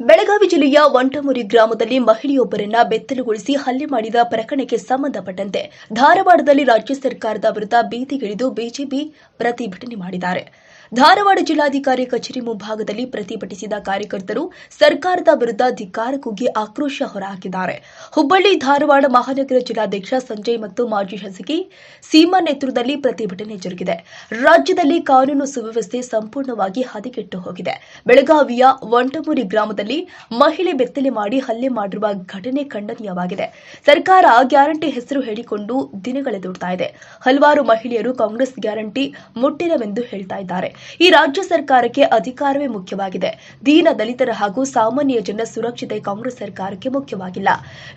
ಬೆಳಗಾವಿ ಜಿಲ್ಲೆಯ ವಂಟಮುರಿ ಗ್ರಾಮದಲ್ಲಿ ಮಹಿಳೆಯೊಬ್ಬರನ್ನ ಬೆತ್ತಲುಗೊಳಿಸಿ ಹಲ್ಲೆ ಮಾಡಿದ ಪ್ರಕರಣಕ್ಕೆ ಸಂಬಂಧಪಟ್ಟಂತೆ ಧಾರವಾಡದಲ್ಲಿ ರಾಜ್ಯ ಸರ್ಕಾರದ ವಿರುದ್ಧ ಬೀದಿಗಿಳಿದು ಬಿಜೆಪಿ ಪ್ರತಿಭಟನೆ ಮಾಡಿದ್ದಾರೆ. ಧಾರವಾಡ ಜಿಲ್ಲಾಧಿಕಾರಿ ಕಚೇರಿ ಮುಂಭಾಗದಲ್ಲಿ ಪ್ರತಿಭಟಿಸಿದ ಕಾರ್ಯಕರ್ತರು ಸರ್ಕಾರದ ವಿರುದ್ಧ ಧಿಕ್ಕಾರ ಕೂಗಿ ಆಕ್ರೋಶ ಹೊರಹಾಕಿದ್ದಾರೆ. ಹುಬ್ಬಳ್ಳಿ, ಧಾರವಾಡ ಮಹಾನಗರ ಜಿಲ್ಲಾಧ್ಯಕ್ಷ ಸಂಜಯ್ ಮತ್ತು ಮಾಜಿ ಶಾಸಕಿ ಸೀಮಾ ನೇತೃತ್ವದಲ್ಲಿ ಪ್ರತಿಭಟನೆ ಜರುಗಿದೆ. ರಾಜ್ಯದಲ್ಲಿ ಕಾನೂನು ಸುವ್ಯವಸ್ಥೆ ಸಂಪೂರ್ಣವಾಗಿ ಹದಗೆಟ್ಟು ಹೋಗಿದೆ. ಬೆಳಗಾವಿಯ ವಂಟಮೂರಿ ಗ್ರಾಮದಲ್ಲಿ ಮಹಿಳೆ ಬೆತ್ತಲೆ ಮಾಡಿ ಹಲ್ಲೆ ಮಾಡಿರುವ ಘಟನೆ ಖಂಡನೀಯವಾಗಿದೆ. ಸರ್ಕಾರ ಗ್ಯಾರಂಟಿ ಹೆಸರು ಹೇಳಿಕೊಂಡು ದಿನಗಳೆದುರ್ತಾ ಇದೆ. ಹಲವಾರು ಮಹಿಳೆಯರು ಕಾಂಗ್ರೆಸ್ ಗ್ಯಾರಂಟಿ ಮುಟ್ಟಿಲ್ಲವೆಂದು ಹೇಳ್ತಾ ಇದ್ದಾರೆ. ಈ ರಾಜ್ಯ ಸರ್ಕಾರಕ್ಕೆ ಅಧಿಕಾರವೇ ಮುಖ್ಯವಾಗಿದೆ. ದೀನ ದಲಿತರ ಹಾಗೂ ಸಾಮಾನ್ಯ ಜನರ ಸುರಕ್ಷತೆ ಕಾಂಗ್ರೆಸ್ ಸರ್ಕಾರಕ್ಕೆ ಮುಖ್ಯವಾಗಿಲ್ಲ.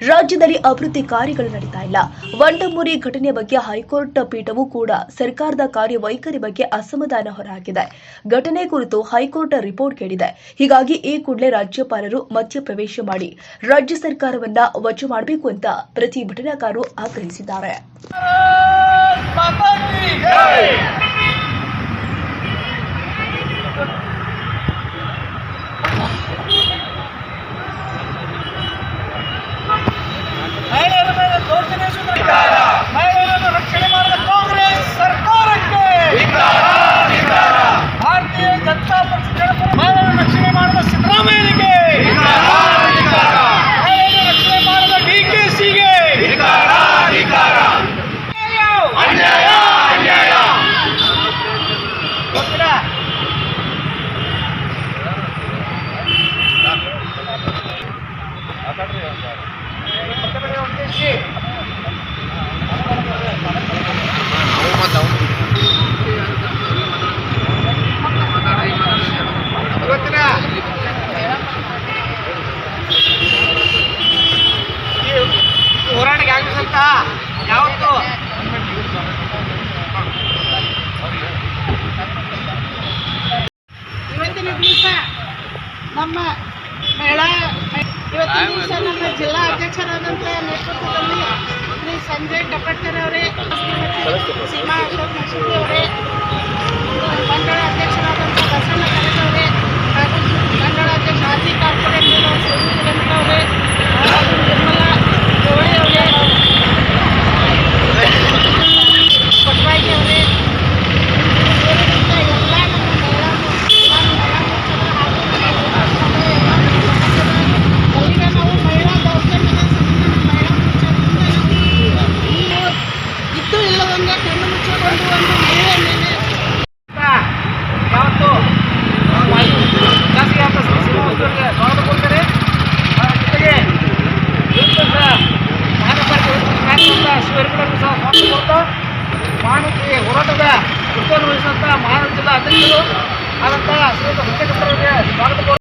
ರಾಜ್ಯದಲ್ಲಿ ಅಭಿವೃದ್ಧಿ ಕಾರ್ಯಗಳು ನಡೀತಾ ಇಲ್ಲ. ವಂಡಮೂರಿ ಘಟನೆ ಬಗ್ಗೆ ಹೈಕೋರ್ಟ್ ಪೀಠವೂ ಕೂಡ ಸರ್ಕಾರದ ಕಾರ್ಯವೈಖರಿ ಬಗ್ಗೆ ಅಸಮಾಧಾನ ಹೊರಹಾಕಿದೆ. ಘಟನೆ ಕುರಿತು ಹೈಕೋರ್ಟ್ ರಿಪೋರ್ಟ್ ಕೇಳಿದೆ. ಹೀಗಾಗಿ ಈ ಕೂಡಲೇ ರಾಜ್ಯಪಾಲರು ಮಧ್ಯಪ್ರವೇಶ ಮಾಡಿ ರಾಜ್ಯ ಸರ್ಕಾರವನ್ನ ವಜಾ ಮಾಡಬೇಕು ಅಂತ ಪ್ರತಿಭಟನಾಕಾರರು ಆಗ್ರಹಿಸಿದ್ದಾರೆ. ಮಹಿಳೆಯರ ನಮ್ಮ ಮಹಿಳಾ ಇವತ್ತಿನ ದಿವಸ ನಮ್ಮ ಜಿಲ್ಲಾ ಅಧ್ಯಕ್ಷರಾದಂಥ ನೇತೃತ್ವದಲ್ಲಿ ಶ್ರೀ ಸಂಜಯ್ ಕಪಟ್ಕರ್ ಅವರೇ ಸೀಮಾ ಅಶೋಕ್ ಮಸೂರಿ ಕೃತ್ಯವನ್ನು ವಹಿಸಿದಂಥ ಮಹಾನಗರ ಜಿಲ್ಲಾ ಅಧ್ಯಕ್ಷರು ಆದಂತಹ ಶ್ರೀಯುತ ಮುಖ್ಯಮಂತ್ರಿಗಳಿಗೆ ಸ್ವಾಗತ